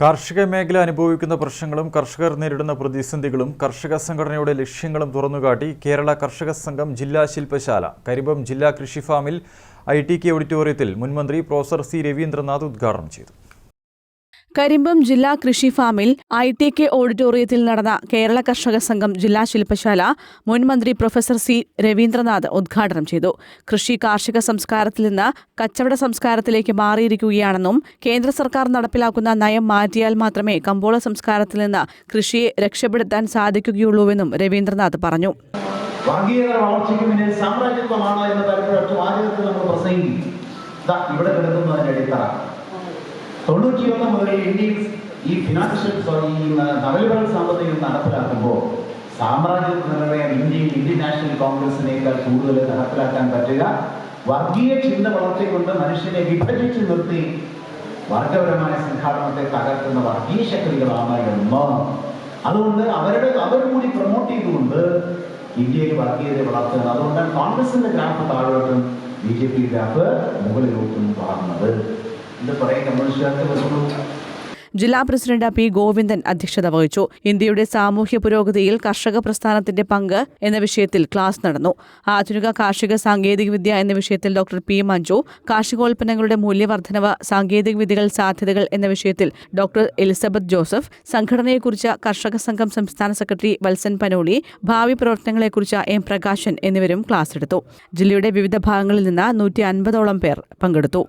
കാർഷിക മേഖല അനുഭവിക്കുന്ന പ്രശ്നങ്ങളും കർഷകർ നേരിടുന്ന പ്രതിസന്ധികളും കർഷക സംഘടനയുടെ ലക്ഷ്യങ്ങളും തുറന്നുകാട്ടി കേരള കർഷക സംഘം ജില്ലാ ശില്പശാല കരിമ്പം ജില്ലാ കൃഷി ഫാമിൽ ഐ ടി കെ ഓഡിറ്റോറിയത്തിൽ മുൻമന്ത്രി പ്രൊഫസർ സി രവീന്ദ്രനാഥ് ഉദ്ഘാടനം ചെയ്തു. കരിമ്പം ജില്ലാ കൃഷി ഫാമിൽ ഐ ടി കെ ഓഡിറ്റോറിയത്തിൽ നടന്ന കേരള കർഷക സംഘം ജില്ലാ ശില്പശാല മുൻ മന്ത്രി പ്രൊഫസർ സി രവീന്ദ്രനാഥ് ഉദ്ഘാടനം ചെയ്തു. കൃഷി കാർഷിക സംസ്കാരത്തിൽ നിന്ന് കച്ചവട സംസ്കാരത്തിലേക്ക് മാറിയിരിക്കുകയാണെന്നും കേന്ദ്ര സർക്കാർ നടപ്പിലാക്കുന്ന നയം മാറ്റിയാൽ മാത്രമേ കമ്പോള സംസ്കാരത്തിൽ നിന്ന് കൃഷിയെ രക്ഷപ്പെടുത്താൻ സാധിക്കുകയുള്ളൂവെന്നും രവീന്ദ്രനാഥ് പറഞ്ഞു. വർഗീയത വളർച്ചയ്ക്ക് പിന്നിൽ സാമ്രാജ്യത്വമാണ് എന്ന ഇവിടെ കിടക്കുന്നതിന്റെ അടിത്തറ. തൊണ്ണൂറ്റിയൊന്ന് മുതൽ ഇന്ത്യയിൽ ഈ ഫിനാൻഷ്യൽ സോറി നവലിബറൽ സാമ്പത്തികം നടപ്പിലാക്കുമ്പോൾ സാമ്രാജ്യത്വ ഇന്ത്യയിൽ ഇന്ത്യൻ നാഷണൽ കോൺഗ്രസിനേക്കാൾ കൂടുതൽ നടപ്പിലാക്കാൻ പറ്റുക. വർഗീയ ചിന്ത വളർത്തിക്കൊണ്ട് മനുഷ്യനെ വിഭജിച്ച് നിർത്തി വർഗപരമായ സംഘാടനത്തെ തകർക്കുന്ന വർഗീയ ശക്തികളാണ് എന്ന് അതുകൊണ്ട് അവരുടെ അവർ കൂടി പ്രൊമോട്ട് ചെയ്തുകൊണ്ട് ഇന്ത്യയിൽ വർഗീയത വളർത്തുന്നത് അതുകൊണ്ടാണ് കോൺഗ്രസിന്റെ ഗ്രാഫ് താഴോട്ടും ബി ജെ പി ഗ്രാഫ് മുകളിലോട്ടും വളർന്നത് ജില്ലാ പ്രസിഡന്റ് പി ഗോവിന്ദൻ അധ്യക്ഷത വഹിച്ചു. ഇന്ത്യയുടെ സാമൂഹ്യ പുരോഗതിയിൽ കർഷക പ്രസ്ഥാനത്തിന്റെ പങ്ക് എന്ന വിഷയത്തിൽ ക്ലാസ് നടന്നു. ആധുനിക കാർഷിക സാങ്കേതികവിദ്യ എന്ന വിഷയത്തിൽ ഡോക്ടർ പി മഞ്ജു കാർഷികോൽപ്പന്നങ്ങളുടെ മൂല്യവർദ്ധനവ് സാങ്കേതികവിദ്യകൾ സാധ്യതകൾ എന്ന വിഷയത്തിൽ ഡോക്ടർ എലിസബത്ത് ജോസഫ് സംഘടനയെക്കുറിച്ച് കർഷക സംഘം സംസ്ഥാന സെക്രട്ടറി വത്സൻ പനോളി ഭാവി പ്രവർത്തനങ്ങളെക്കുറിച്ച് എം പ്രകാശൻ എന്നിവരും ക്ലാസ് എടുത്തു. ജില്ലയുടെ വിവിധ ഭാഗങ്ങളിൽ നിന്ന് നൂറ്റി അൻപതോളം പേർ പങ്കെടുത്തു.